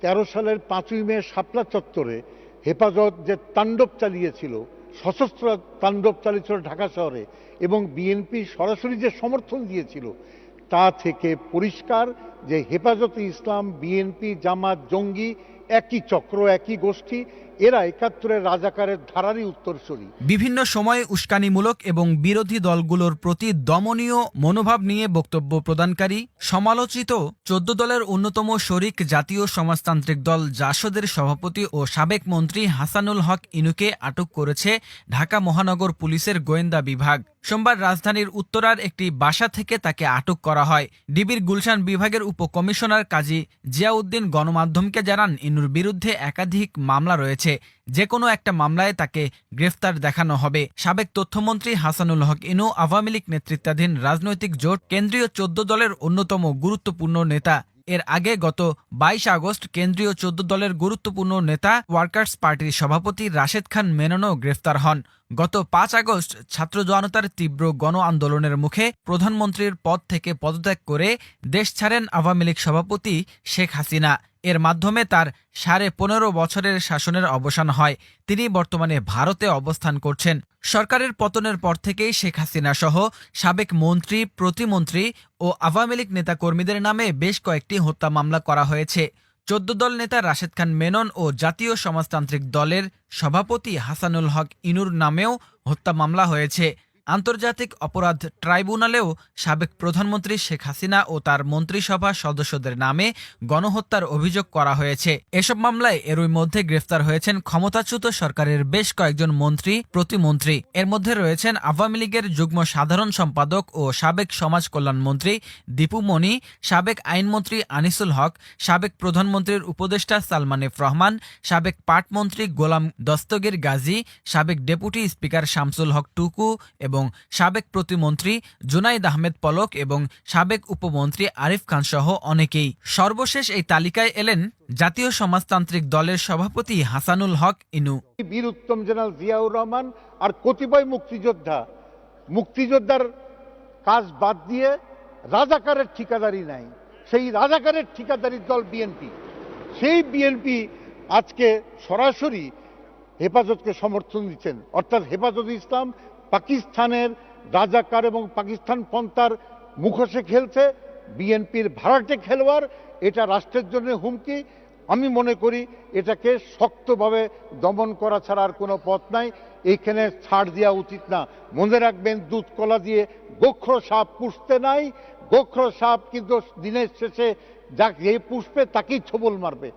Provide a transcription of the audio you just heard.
তেরো সালের পাঁচই মে শাপলা চত্বরে হেফাজত যে তাণ্ডব চালিয়েছিল, সশস্ত্র তাণ্ডব চালিয়েছিল ঢাকা শহরে এবং বিএনপি সরাসরি যে সমর্থন দিয়েছিল, তা থেকে পরিষ্কার যে হেফাজতে ইসলাম, বিএনপি, জামাত, জঙ্গি একই চক্র, একই গোষ্ঠী, এরা একাত্তরের রাজাকারের ধারারই উত্তরসূরি। বিভিন্ন সময়ে উস্কানিমূলক এবং বিরোধী দলগুলোর প্রতি দমনীয় মনোভাব নিয়ে বক্তব্য প্রদানকারী, সমালোচিত চোদ্দ দলের অন্যতম শরিক জাতীয় সমাজতান্ত্রিক দল জাসদের সভাপতি ও সাবেক মন্ত্রী হাসানুল হক ইনুকে আটক করেছে ঢাকা মহানগর পুলিশের গোয়েন্দা বিভাগ। সোমবার রাজধানীর উত্তরার একটি বাসা থেকে তাকে আটক করা হয়। ডিবির গুলশান বিভাগের উপকমিশনার কাজী জিয়াউদ্দিন গণমাধ্যমকে জানান ইনুর বিরুদ্ধে একাধিক মামলা রয়েছে। যে কোনো একটা মামলায় তাকে গ্রেফতার দেখানো হবে। সাবেক তথ্যমন্ত্রী হাসানুল হক ইনু আওয়ামী লীগ নেতৃত্বাধীন রাজনৈতিক জোট কেন্দ্রীয় চোদ্দ দলের অন্যতম গুরুত্বপূর্ণ নেতা। এর আগে গত বাইশ আগস্ট কেন্দ্রীয় চোদ্দ দলের গুরুত্বপূর্ণ নেতা ওয়ার্কার্স পার্টির সভাপতি রাশেদ খান মেননও গ্রেফতার হন। গত পাঁচ আগস্ট ছাত্র জনতার তীব্র গণ আন্দোলনের মুখে প্রধানমন্ত্রীর পদ থেকে পদত্যাগ করে দেশ ছাড়েন আওয়ামী লীগ সভাপতি শেখ হাসিনা। এর মাধ্যমে তার সাড়ে পনেরো বছরের শাসনের অবসান হয়। তিনি বর্তমানে ভারতে অবস্থান করছেন। সরকারের পতনের পর থেকেই শেখ হাসিনা সহ সাবেক মন্ত্রী, প্রতিমন্ত্রী ও আওয়ামী লীগ নেতাকর্মীদের নামে বেশ কয়েকটি হত্যা মামলা করা হয়েছে। চোদ্দ দল নেতা রাশেদ খান মেনন ও জাতীয় সমাজতান্ত্রিক দলের সভাপতি হাসানুল হক ইনুর নামেও হত্যা মামলা হয়েছে। আন্তর্জাতিক অপরাধ ট্রাইব্যুনালেও সাবেক প্রধানমন্ত্রী শেখ হাসিনা ও তার মন্ত্রিসভা সদস্যদের নামে গণহত্যার অভিযোগ করা হয়েছে। এসব মামলায় এরই মধ্যে গ্রেফতার হয়েছেন ক্ষমতাচ্যুত সরকারের বেশ কয়েকজন মন্ত্রী, প্রতিমন্ত্রী। এর মধ্যে রয়েছেন আওয়ামী লীগের যুগ্ম সাধারণ সম্পাদক ও সাবেক সমাজ কল্যাণ মন্ত্রী দীপু মনি, সাবেক আইনমন্ত্রী আনিসুল হক, সাবেক প্রধানমন্ত্রীর উপদেষ্টা সালমান এফ রহমান, সাবেক পাটমন্ত্রী গোলাম দস্তগীর গাজী, সাবেক ডেপুটি স্পিকার শামসুল হক টুকু এবং সাবেক প্রতিমন্ত্রী জুনাইদ আহমেদ পলক এবং সাবেক উপমন্ত্রী আরিফ খান সহ অনেকেই। সর্বশেষ এই তালিকায় এলেন জাতীয় সমাজতান্ত্রিক দলের সভাপতি হাসানুল হক ইনু। বীর উত্তম জেনারেল জিয়াউর রহমান আর কতিপয় মুক্তিযোদ্ধা। মুক্তিযোদ্ধার কাজ বাদ দিয়ে রাজাকারের ঠিকাদারি নাই। সেই রাজাকারের ঠিকাদারির দল বিএনপি। সেই বিএনপি আজকে সরাসরি হেফাজতকে সমর্থন দিচ্ছেন। অর্থাৎ হেফাজত ইসলাম পাকিস্তানের রাজাকার এবং পাকিস্তান পন্থার মুখোশে খেলছে, বিএনপির ভাড়াটে খেলোয়াড়, এটা রাষ্ট্রের জন্য হুমকি। আমি মনে করি এটাকে শক্তভাবে দমন করা ছাড়া আর কোনো পথ নাই। এইখানে ছাড় দেওয়া উচিত না। মনে রাখবেন, দুধ কলা দিয়ে গোখ্র সাপ পুষতে নাই। গোখ্র সাপ কিন্তু দিনের শেষে যা যে পুষবে তাকেই ছবল মারবে।